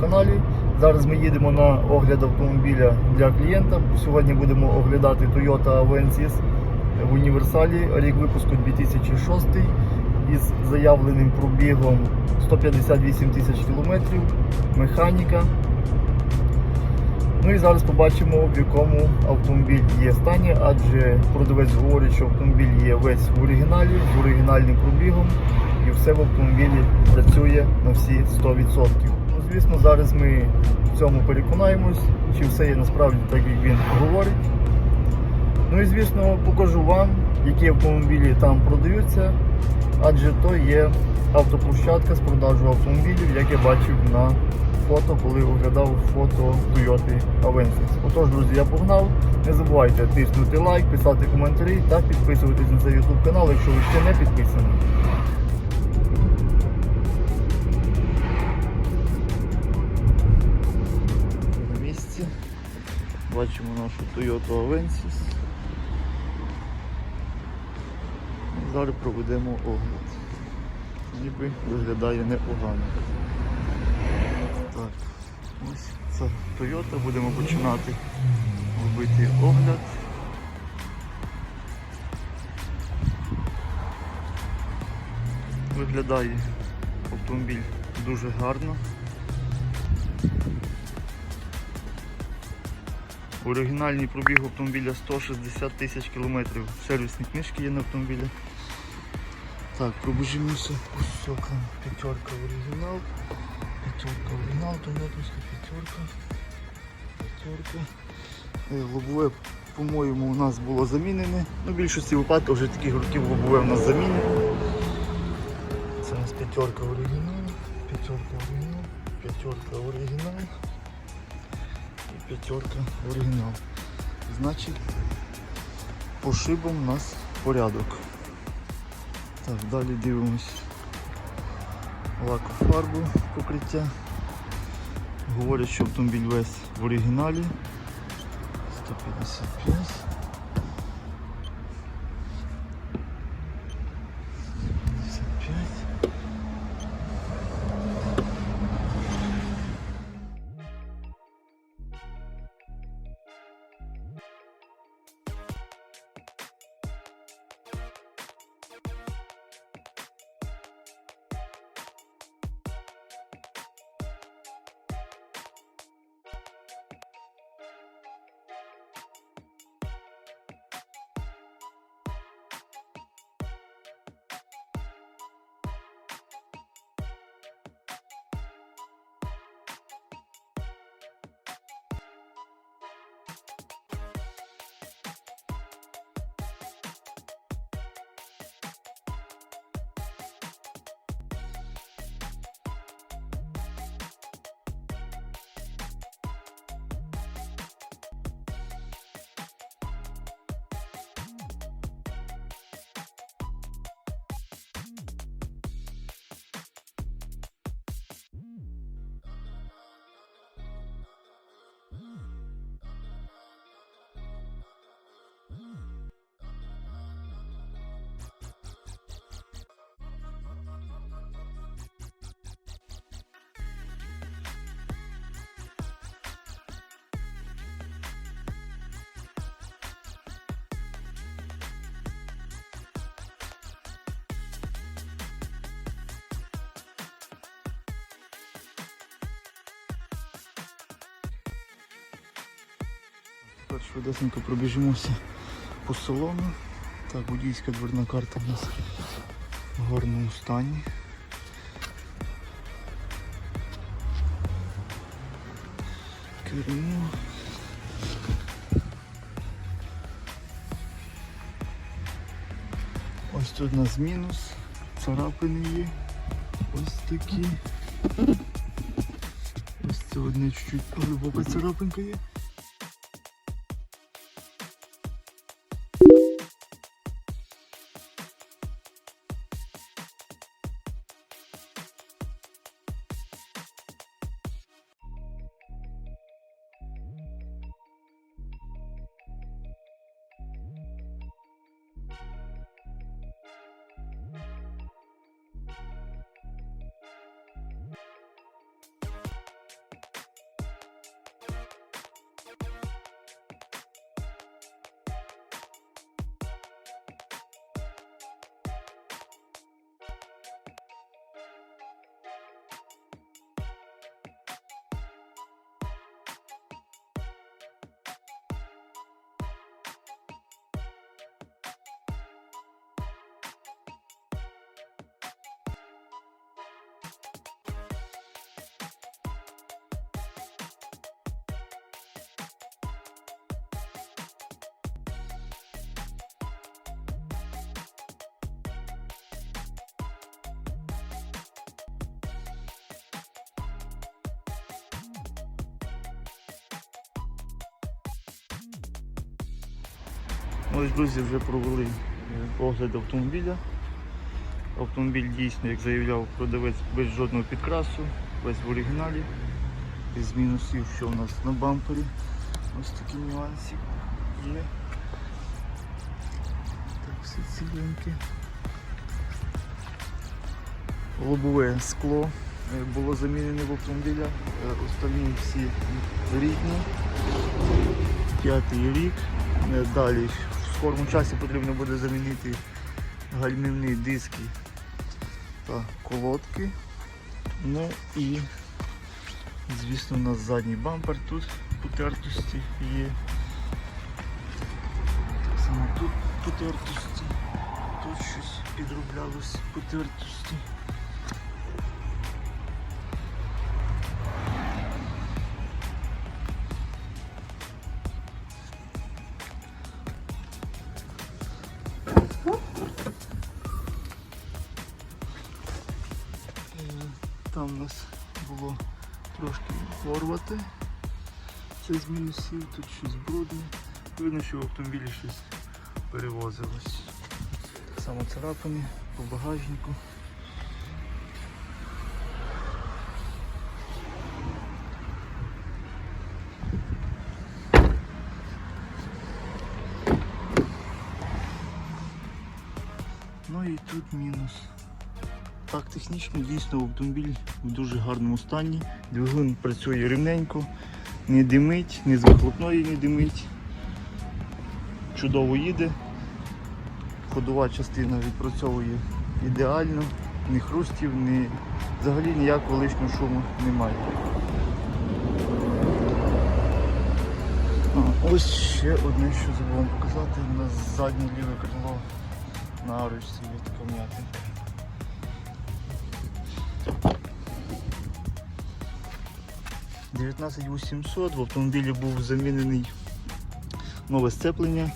каналі. Зараз ми їдемо на огляд автомобіля для клієнта. Сьогодні будемо оглядати Toyota Avensis в універсалі, рік випуску 2006 із заявленим пробігом 158 тисяч кілометрів, механіка. Ну і зараз побачимо, в якому автомобіль є стані, адже продавець говорить, що автомобіль є весь в оригіналі, з оригінальним пробігом, і все в автомобілі працює на всі 100%. Звісно, зараз ми в цьому переконаємось, чи все є насправді так, як він говорить. Ну і звісно, покажу вам, які автомобілі там продаються, адже то є автоплощадка з продажу автомобілів, як я бачив на фото, коли оглядав фото Toyota Avensis. Отож, друзі, я погнав. Не забувайте тиснути лайк, писати коментарі та підписуватись на цей YouTube канал, якщо ви ще не підписані. Бачимо нашу Toyota Avensis. І Зараз проведемо огляд. Ніби виглядає непогано. Так, ось це Toyota, будемо починати робити огляд. Виглядає автомобіль дуже гарно. Оригінальний пробіг автомобіля 160 тисяч кілометрів. Сервісні книжки є на автомобілі. Так, пробіжимося по сокам. П'ятерка оригінал. П'ятерка оригінал, Тойотовська п'ятерка. П'ятерка. Е, Лобове, по-моєму, у нас було замінене. Ну, в більшості випадків вже таких років лобове у нас замінене. Це у нас п'ятерка оригінал, п'ятерка оригінал, п'ятерка оригінал п'ятерка оригінал. Значить, по шибам у нас порядок. Так, далі дивимось лакофарбу покриття. Говорять, що автомобіль весь в оригіналі. 155. Тепер швидесенько пробіжимося по салону. Так, водійська дверна карта у нас в гарному стані. Кермо. Ось тут у нас мінус, царапини є. Ось такі. Ось це одне чуть-чуть глибока царапинка є. Ось друзі вже провели огляд автомобіля. Автомобіль дійсно, як заявляв продавець, без жодного підкрасу, весь в оригіналі. Із мінусів, що в нас на бампері. Ось такі нюанси є. Так, все ціленьке. Лобове скло е, було замінене в автомобіля. Е, Остальні всі рідні. П'ятий рік. Е, Далі в скорому часі потрібно буде замінити гальмівні диски та колодки. Ну і звісно у нас задній бампер тут потертості є. Так само тут потертості, тут щось підроблялось потертості. Там у нас було трошки порвати. Це з мінусів, тут щось брудне. Видно, що в автомобілі щось перевозилось. Само царапини по багажнику. Ну і тут мінус. Так, технічно дійсно автомобіль в дуже гарному стані. Двигун працює рівненько, не димить, ні з вихлопної не димить. Чудово їде. Ходова частина відпрацьовує ідеально, ні хрустів, ні взагалі ніякого лишнього шуму немає. Ось ще одне, що забув вам показати. У нас заднє ліве крило на арочці є така 19800 в автомобілі був замінений нове сцеплення,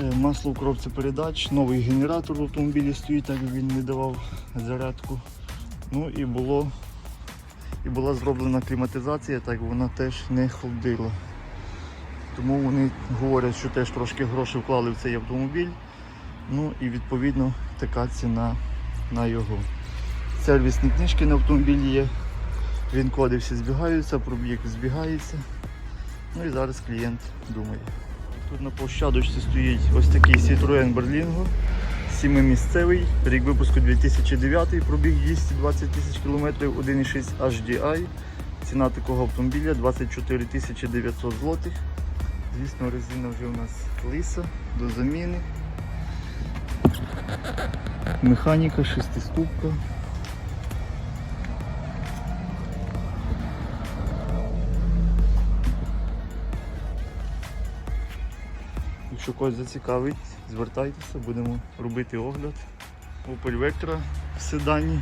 е, масло в коробці передач, новий генератор в автомобілі стоїть, так він не давав зарядку. Ну і було і була зроблена кліматизація, так вона теж не холодила. Тому вони говорять, що теж трошки грошей вклали в цей автомобіль. Ну і відповідно така ціна на його. Сервісні книжки на автомобілі є. Він коди всі збігаються, пробіг збігається. Ну і зараз клієнт думає. Тут на площадочці стоїть ось такий Citroen Berlingo, сімимісцевий, рік випуску 2009, пробіг 220 тисяч кілометрів, 1,6 HDI. Ціна такого автомобіля 24 тисячі 900 злотих. Звісно, резина вже у нас лиса до заміни. Механіка, шестиступка. Якщо когось зацікавить, звертайтеся, будемо робити огляд. Opel Vectra в седані.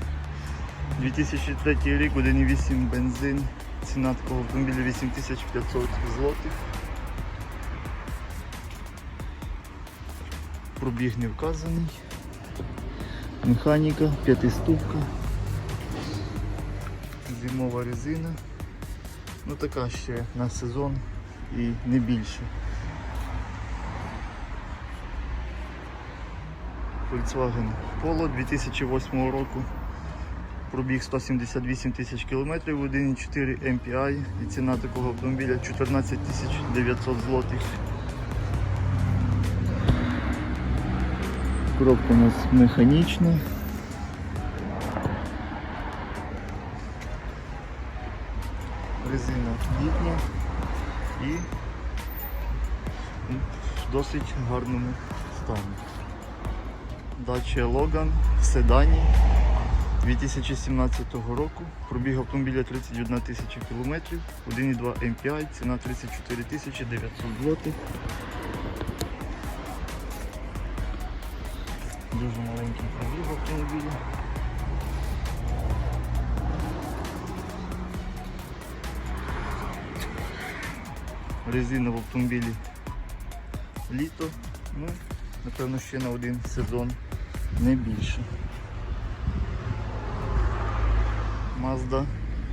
2003 рік, 1,8 бензин. Ціна такого автомобіля 8500 злотих. Пробіг не вказаний. Механіка, п'ятиступка. Зимова резина. Ну така ще на сезон і не більше. Volkswagen Polo 2008 року. Пробіг 178 тисяч кілометрів, 1,4 MPI і ціна такого автомобіля 14 тисяч 900 злотих. Коробка у нас механічна. Резина літня і в досить гарному стані. Дача Логан в седані 2017 року. Пробіг автомобіля 31 тисяча кілометрів, 1,2 MPI, ціна 34 тисячі 900 злотих. Дуже маленький пробіг автомобіля. Резина в автомобілі літо, ну, напевно, ще на один сезон, не більше. Mazda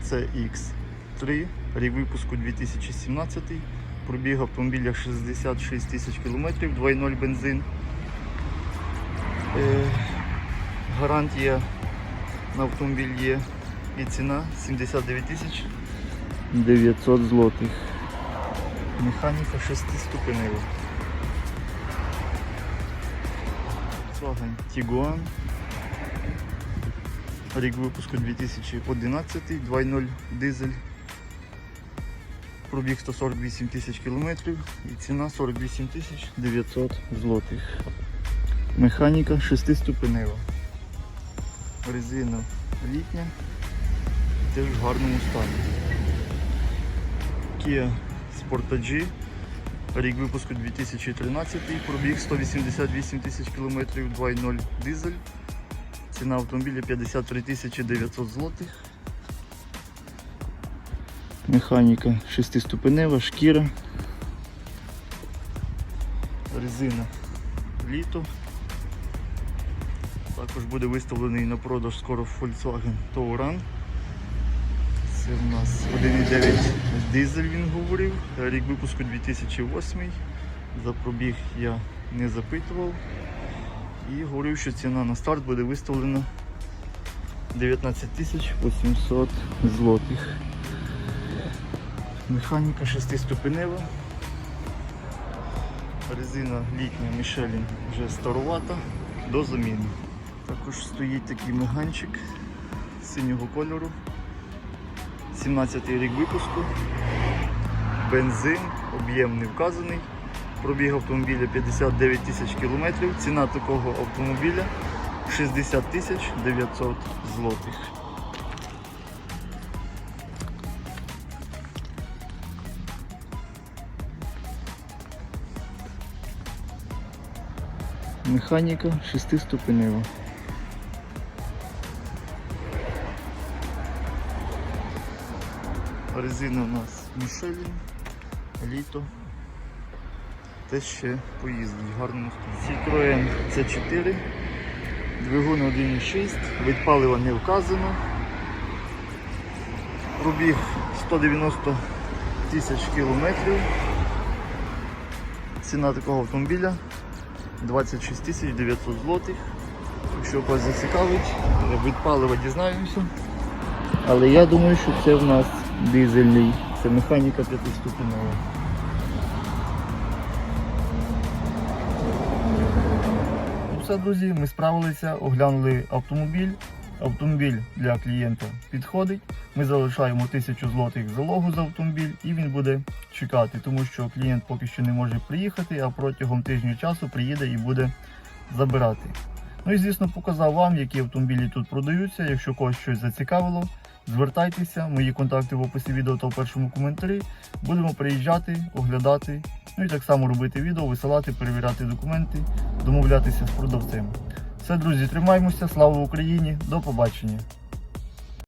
CX3, рік випуску 2017, Пробіг автомобіля 66 тисяч кілометрів, 2.0 бензин. Е, гарантія на автомобіль є і ціна 79 тисяч 900 злотих. Механіка 6 ступенева. Volkswagen Tiguan. Рік випуску 2011, 2.0 дизель. Пробіг 148 тисяч кілометрів і ціна 48 тисяч 900 злотих. Механіка 6 ступенева. Резина літня, теж в гарному стані. Kia Sportage, рік випуску 2013, пробіг 188 тисяч кілометрів, 2.0 дизель. Ціна автомобіля 53 тисячі 900 злотих. Механіка 6-ступенева, шкіра. Резина літо. Також буде виставлений на продаж скоро Volkswagen Touran. Це в нас 1.9 дизель він говорив, рік випуску 2008. За пробіг я не запитував. І говорив, що ціна на старт буде виставлена 19 800 злотих. Механіка 6-ступенева. Резина літня Michelin вже старовата до заміни. Також стоїть такий меганчик синього кольору. 17 рік випуску. Бензин, об'єм не вказаний. Пробіг автомобіля 59 тисяч кілометрів. Ціна такого автомобіля 60 тисяч 900 злотих. Механіка 6-ступенева. Резина у нас Michelin, літо. Те ще поїздить в гарному стані. Citroen C4, двигун 1.6, від палива не вказано. Пробіг 190 тисяч кілометрів. Ціна такого автомобіля 26 тисяч 900 злотих. Якщо когось зацікавить, від палива дізнаємося. Але я думаю, що це в нас дизельний. Це механіка п'ятиступенева. Ну все, друзі, ми справилися, оглянули автомобіль. Автомобіль для клієнта підходить. Ми залишаємо 1000 злотих залогу за автомобіль і він буде чекати, тому що клієнт поки що не може приїхати, а протягом тижня часу приїде і буде забирати. Ну і звісно показав вам, які автомобілі тут продаються. Якщо когось щось зацікавило, звертайтеся, мої контакти в описі відео та в першому коментарі. Будемо приїжджати, оглядати, ну і так само робити відео, висилати, перевіряти документи, домовлятися з продавцем. Все, друзі, тримаємося, слава Україні, до побачення.